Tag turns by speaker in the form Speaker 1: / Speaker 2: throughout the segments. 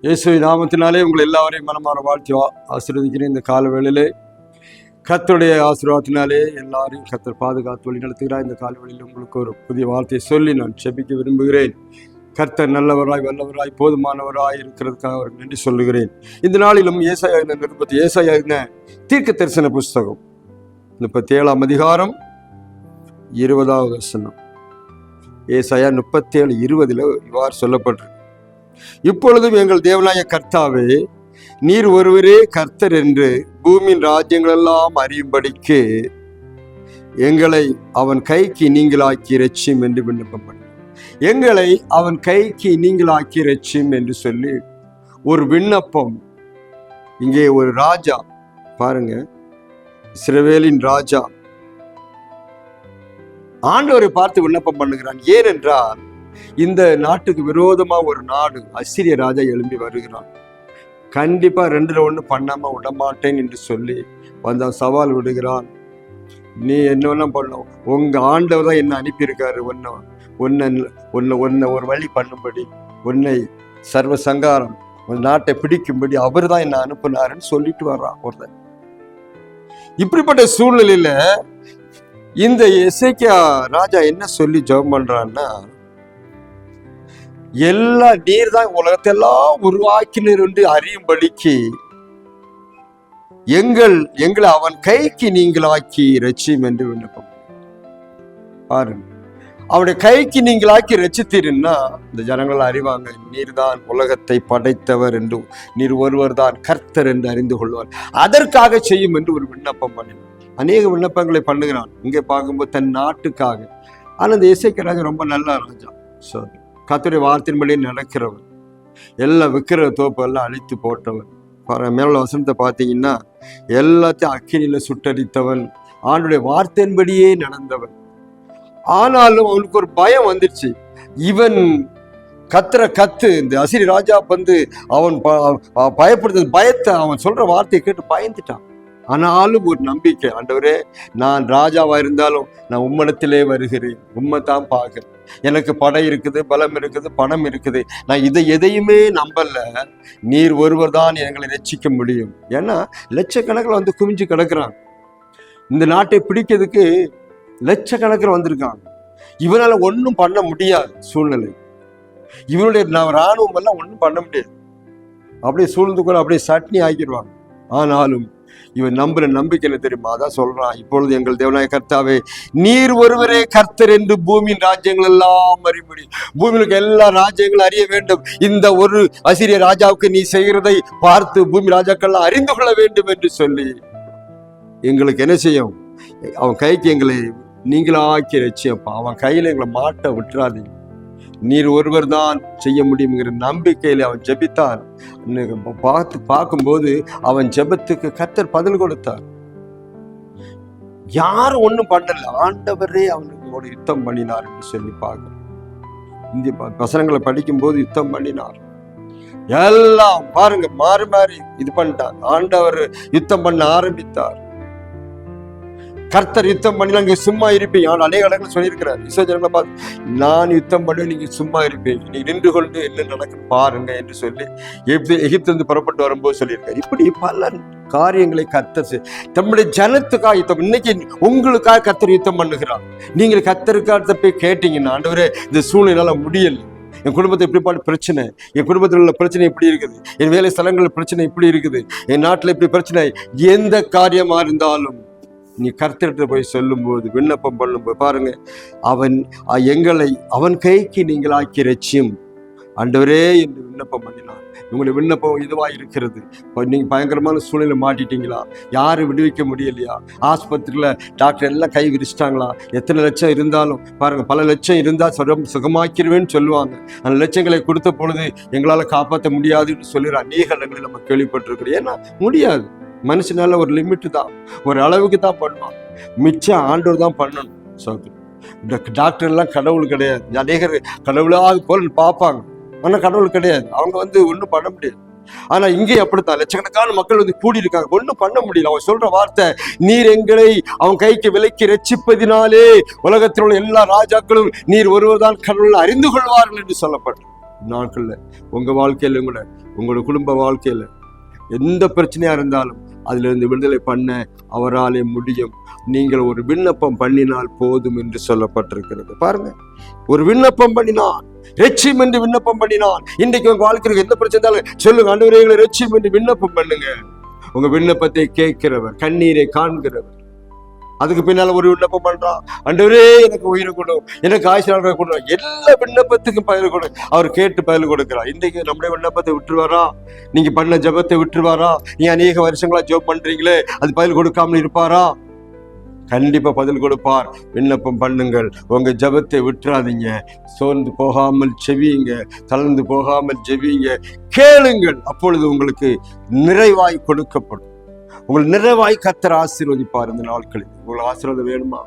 Speaker 1: இயேசு நாமத்தினாலே உங்களை எல்லாரையும் மனமாற வாழ்த்தி வா- ஆசீர்வதிக்கிறேன். இந்த கால வேளையிலே கர்த்தருடைய ஆசீர்வாதத்தினாலே எல்லாரையும் கர்த்தர் பாதுகாத்து வழி நடத்துகிறார். இந்த கால வேளையில் உங்களுக்கு ஒரு புதிய வார்த்தையை சொல்லி நான் செபிக்க விரும்புகிறேன். கர்த்தர் நல்லவராய் வல்லவராய் போதுமானவராய் இருக்கிறதுக்காக அவருக்கு நன்றி சொல்லுகிறேன். இந்த நாளிலும் ஏசாயா இந்த நிருபத்தி? ஏசாயா இந்த தீர்க்க தரிசன புஸ்தகம் முப்பத்தி ஏழாம் அதிகாரம் இருபதாவது வசனம். ஏசாயா முப்பத்தேழு இருபதுல இவ்வாறு சொல்லப்பட்டிருக்கு. இப்பொழுதும் எங்கள் தேவனாய கர்த்தாவே நீர் ஒருவரே கர்த்தர் என்று பூமியின் ராஜ்யங்களெல்லாம் அறியும்படிக்கு எங்களை அவன் கைக்கு நீங்களாக்கி ரட்சியும் என்று விண்ணப்பம் பண்ண எங்களை அவன் கைக்கு நீங்களாக்கி ரட்சியும் என்று சொல்லி ஒரு விண்ணப்பம். இங்கே ஒரு ராஜா பாருங்க சிறவேலின் ராஜா. ஆண்டவரை பார்த்து விண்ணப்பம் பண்ணுகிறான். ஏனென்றால் இந்த நாட்டுக்கு விரோதமா ஒரு நாடு அசிரிய ராஜா எழும்பி வருகிறான். கண்டிப்பா ரெண்டுல ஒன்று பண்ணாம விடமாட்டேன் என்று சொல்லி வந்தான் சவால் விடுகிறான். நீ என்ன பண்ணும் உங்க ஆண்டவர் தான் என்ன அனுப்பியிருக்காரு. உன்னை உன்னை உன்னை உன்னை ஒரு வழி பண்ணும்படி உன்னை சர்வ சங்காரம் உன் நாட்டை பிடிக்கும்படி அவர் தான் என்ன அனுப்புனாருன்னு சொல்லிட்டு வர்றான் ஒருத்தன். இப்படிப்பட்ட சூழ்நிலையில இந்த இசைக்கியா ராஜா என்ன சொல்லி ஜெபம் பண்றான்னா எல்லா நீர் தான் உலகத்தெல்லாம் உருவாக்கினர் என்று அறியும்படிக்கு. எங்கள் எங்களை அவன் கைக்கு நீங்களாக்கி ரட்சியும் என்று விண்ணப்பம். பாருங்க. அவனுடைய கைக்கு நீங்களாக்கி ரச்சித்தீருன்னா இந்த ஜனங்கள் அறிவாங்க நீர்தான் உலகத்தை படைத்தவர் என்று நீர் ஒருவர் தான் கர்த்தர் என்று அறிந்து கொள்வார். அதற்காக செய்யும் என்று ஒரு விண்ணப்பம் பண்ணினான் அநேக விண்ணப்பங்களை பண்ணுகிறான். இங்கே பார்க்கும்போது தன் நாட்டுக்காக. ஆனால் இந்த இசைக்கு ராஜா ரொம்ப நல்ல ராஜா. ஸோ கத்துடைய வார்த்தையின்படி நடக்கிறவர். எல்லா விற்கிற தோப்பெல்லாம் அழித்து போட்டவன் பாரு மேல வசனத்தை பார்த்தீங்கன்னா எல்லாத்தையும் அக்கினியில் சுட்டரித்தவன் ஆண்டுடைய வார்த்தையின்படியே நடந்தவன். ஆனாலும் அவனுக்கு ஒரு பயம் வந்துருச்சு. இவன் கத்துற கத்து இந்த அசிரி ராஜா வந்து அவன் ப- பயத்தை அவன் சொல்ற வார்த்தையை கேட்டு பயந்துட்டான். ஆனாலும் ஒரு நம்பிக்கை. ஆண்டவரே நான் ராஜாவா இருந்தாலும் நான் உம்மனத்திலே வருகிறேன். உண்மை தான் பார்க்குறேன். எனக்கு படை இருக்குது பலம் இருக்குது பணம் இருக்குது. நான் இதை எதையுமே நம்பல. நீர் ஒருவர் தான் எங்களை ரசிக்க முடியும். ஏன்னா லட்சக்கணக்கில் வந்து குவிஞ்சு கிடக்குறாங்க. இந்த நாட்டை பிடிக்கிறதுக்கு லட்சக்கணக்கில் வந்திருக்காங்க. இவனால் ஒன்றும் பண்ண முடியாது சூழ்நிலை. இவனுடைய நான் இராணுவம் எல்லாம் ஒன்றும் பண்ண முடியாது. அப்படியே சூழ்ந்து கூட அப்படியே சட்னி ஆக்கிடுவாங்க. ஆனாலும் இவன் நம்புற நம்பிக்கை என்ன தெரியுமா? அதான் சொல்றான். இப்பொழுது எங்கள் தேவனாய கர்த்தாவே நீர் ஒருவரே கர்த்தர் என்று பூமியின் ராஜ்யங்கள் எல்லாம் அறிமுடி பூமியில் எல்லா ராஜ்யங்களும் அறிய வேண்டும். இந்த ஒரு அசிரிய ராஜாவுக்கு நீ செய்கிறதை பார்த்து பூமி ராஜாக்கள் அறிந்து கொள்ள வேண்டும் என்று சொல்லி எங்களுக்கு என்ன செய்யும்? அவன் கைக்கு எங்களை நீங்களாக்கி ரட்சியப்பா அவன் கையில எங்களை மாட்ட விட்டுறாதீங்க. நீர் ஒருவர் தான் செய்ய முடியுங்கிற நம்பிக்கையில அவன் ஜெபித்தான். பார்த்து பார்க்கும்போது அவன் ஜெபத்துக்கு கத்தர் பதில் கொடுத்தார். யாரும் ஒன்றும் பண்ணல. ஆண்டவரே அவனுக்கு யுத்தம் பண்ணினார் என்று சொல்லி பார்க்க இந்திய வசனங்களை படிக்கும்போது யுத்தம் பண்ணினார். எல்லாம் பாருங்க மாறி மாறி இது பண்ணிட்டார். ஆண்டவர் யுத்தம் பண்ண ஆரம்பித்தார். கர்த்தர் யுத்தம் பண்ணி அங்கே சும்மா இருப்பீங்க ஆனால் அநேக இடங்கள் சொல்லியிருக்கிறார். இசோஜனங்களை பார்த்து நான் யுத்தம் பண்ணி நீங்க சும்மா இருப்பீங்க நீ நின்று கொண்டு என்ன நடக்கும் பாருங்க என்று சொல்லி எகிப்து எகிப்திலிருந்து புறப்பட்டு வரும்போது சொல்லியிருக்காரு. இப்படி பல காரியங்களை கர்த்தர் தம்முடைய ஜனத்துக்காக யுத்தம் இன்னைக்கு உங்களுக்காக கர்த்தர் யுத்தம் பண்ணுகிறார். நீங்கள் கர்த்தருக்காக போய் கேட்டீங்கன்னா ஆண்டவரே இந்த சூழ்நிலை முடியல. என் குடும்பத்தை இப்படிப்பட்ட பிரச்சனை என் குடும்பத்தில் உள்ள பிரச்சனை இப்படி இருக்குது. என் வேலை ஸ்தலங்களில் பிரச்சனை இப்படி இருக்குது. என் நாட்டில் இப்படி பிரச்சனை. எந்த காரியமாக இருந்தாலும் நீ கர்த்தர்கிட்ட போய் சொல்லும்போது விண்ணப்பம் பண்ணும்போது பாருங்க அவன் எங்களை அவன் கைக்கு நீங்கள் ஆக்கி ரட்சியும் ஆண்டவரே என்று விண்ணப்பம் பண்ணினான். உங்களுடைய விண்ணப்பம் இதுவாக இருக்கிறது. இப்போ நீங்க பயங்கரமான சூழ்நிலை மாட்டிட்டீங்களா? யாரும் விடுவிக்க முடியலையா? ஆஸ்பத்திரியில் டாக்டர் எல்லாம் கை விரிச்சிட்டாங்களா? எத்தனை லட்சம் இருந்தாலும் பாருங்க பல லட்சம் இருந்தால் சுகம் சுகமாக்கிடுவேன்னு சொல்லுவாங்க. அந்த லட்சங்களை கொடுத்த பொழுது எங்களால் காப்பாற்ற முடியாதுன்னு சொல்லுற அநேக இடங்களில் நம்ம கேள்விப்பட்டிருக்கிறோம். ஏன்னா முடியாது. மனுஷனால ஒரு லிமிட்டு தான். ஒரு அளவுக்கு தான் பண்ணுவான். மிச்சம் ஆண்டவர் தான் பண்ணணும். சோதரி இந்த டாக்டர்லாம் கடவுள் கிடையாது. அநேகர் கடவுளாக போல் பார்ப்பாங்க. ஆனால் கடவுள் கிடையாது. அவங்க வந்து ஒன்றும் பண்ண முடியாது. ஆனா இங்கே அப்படித்தான். லட்சக்கணக்கான மக்கள் வந்து கூடி இருக்காங்க ஒன்றும் பண்ண முடியல. அவன் சொல்ற வார்த்தை நீர் எங்களை அவன் கைக்கு விலைக்கு ரட்சிப்பதினாலே உலகத்தில் உள்ள எல்லா ராஜாக்களும் நீர் ஒருவர் தான் கடவுள் அறிந்து கொள்வார்கள் என்று சொல்லப்பட்ட நாட்கள்ல உங்க வாழ்க்கையில கூட உங்களோட குடும்ப வாழ்க்கையில எந்த பிரச்சனையாக இருந்தாலும் அதிலிருந்து விடுதலை பண்ண அவராலே முடியும். நீங்கள் ஒரு விண்ணப்பம் பண்ணினால் போதும் என்று சொல்லப்பட்டிருக்கிறது. பாருங்க. ஒரு விண்ணப்பம் பண்ணினான் ரெச்சிம் என்று விண்ணப்பம் பண்ணினான் இன்றைக்கு உங்க வாழ்க்கையில் எந்த பிரச்சனை இருந்தாலும் சொல்லுங்க. ஆண்டவரே ரெச்சிம் என்று விண்ணப்பம் பண்ணுங்க. உங்க விண்ணப்பத்தை கேட்கிறவர் கண்ணீரை காண்கிறவர். அதுக்கு பின்னால ஒரு விண்ணப்பம் பண்றான் அண்டவரே எனக்கு உயிரை கொடு எனக்கு ஆயுஷ் கொடு எல்லா விண்ணப்பத்துக்கும் பயிர் கொடு. அவர் கேட்டு பதில் கொடுக்கிறார். இன்றைக்கு நம்முடைய விண்ணப்பத்தை விட்டுருவாரா? நீங்க பண்ண ஜெபத்தை விட்டுருவாரா? நீ அநேக வருஷங்களா ஜெபம் பண்றீங்களே அது பதில் கொடுக்காமல் இருப்பாரா? கண்டிப்பா பதில் கொடுப்பார். விண்ணப்பம் பண்ணுங்கள். உங்க ஜெபத்தை விட்டுறாதீங்க. சோர்ந்து போகாமல் செவியுங்க தளர்ந்து போகாமல் செவியுங்க கேளுங்கள். அப்பொழுது உங்களுக்கு நிறைவாய் கொடுக்கப்படும். உங்கள் நிறைவாய் கத்தர் ஆசீர்வதிப்பார் இந்த நாட்களில். உங்களுக்கு ஆசீர்வாதம் வேணுமா?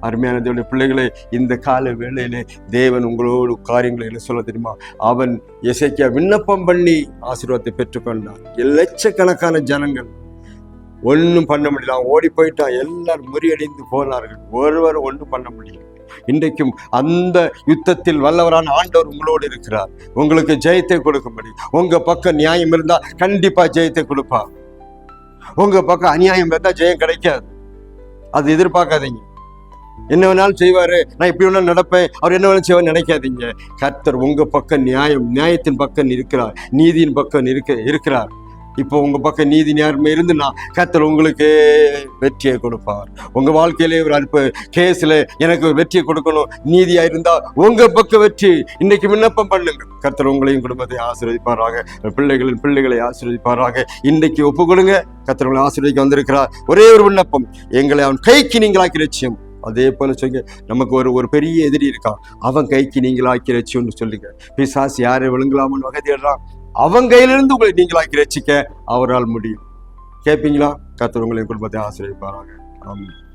Speaker 1: அருமையான தேவனுடைய பிள்ளைகளே இந்த கால வேளையிலே தேவன் உங்களோடு காரியங்களை என்ன சொல்ல தெரியுமா? அவன் இசைக்க விண்ணப்பம் பண்ணி ஆசீர்வாதத்தை பெற்றுக்கொண்டான் லட்சக்கணக்கான ஜனங்கள் ஒன்றும் பண்ண முடியல. அவன் ஓடி போயிட்டான். எல்லாரும் முறியடிந்து போனார்கள். ஒருவர் ஒன்றும் பண்ண முடியல. இன்றைக்கும் அந்த யுத்தத்தில் வல்லவரான ஆண்டவர் உங்களோடு இருக்கிறார். உங்களுக்கு ஜெயத்தை கொடுக்கும்படி. உங்க பக்கம் நியாயம் இருந்தால் கண்டிப்பா ஜெயத்தை கொடுப்பார். உங்கள் பக்கம் அநியாயம் பார்த்தா ஜெயம் கிடைக்காது. அது எதிர்பார்க்காதீங்க. என்ன வேணாலும் செய்வார். நான் இப்படி வேணாலும் நடப்பேன். அவர் என்ன வேணாலும் செய்வார் நினைக்காதீங்க. கர்த்தர் உங்கள் பக்கம் நியாயம் நியாயத்தின் பக்கம் இருக்கிறார். நீதியின் பக்கம் இருக்க இருக்கிறார். இப்போ உங்கள் பக்கம் நீதி நேர்மை இருந்துன்னா கர்த்தர் உங்களுக்கு வெற்றியை கொடுப்பார். உங்கள் வாழ்க்கையிலே ஒரு அற்ப கேஸில் எனக்கு ஒரு வெற்றியை கொடுக்கணும். நீதியாக இருந்தால் உங்கள் பக்கம் வெற்றி. இன்னைக்கு விண்ணப்பம் பண்ணுங்க. கர்த்தர் உங்களையும் குடும்பத்தை ஆசீர்வதிப்பாராக. பிள்ளைகளின் பிள்ளைகளை ஆசீர்வதிப்பாராக. இன்னைக்கு ஒப்பு கொடுங்க கர்த்தர் உங்களை ஆசீர்வதிக்க வந்திருக்கிறார். ஒரே ஒரு விண்ணப்பம். எங்களை அவன் கைக்கு நீங்களாக்கி லட்சியம். அதே போல சொல்லுங்க. நமக்கு ஒரு ஒரு பெரிய எதிரி இருக்கான். அவன் கைக்கு நீங்களாக்கி லட்சியம்னு சொல்லுங்க. பிசாஸ் யாரை விழுங்கலாமன்னு வகை தேடுறான்? அவன் கையிலிருந்து உங்களை நீங்களாக ரசிக்க அவரால் முடியும். கேட்பீங்களா? கர்த்தர் உங்களின் குடும்பத்தை ஆசிரியப்பாராங்க ஆமாம்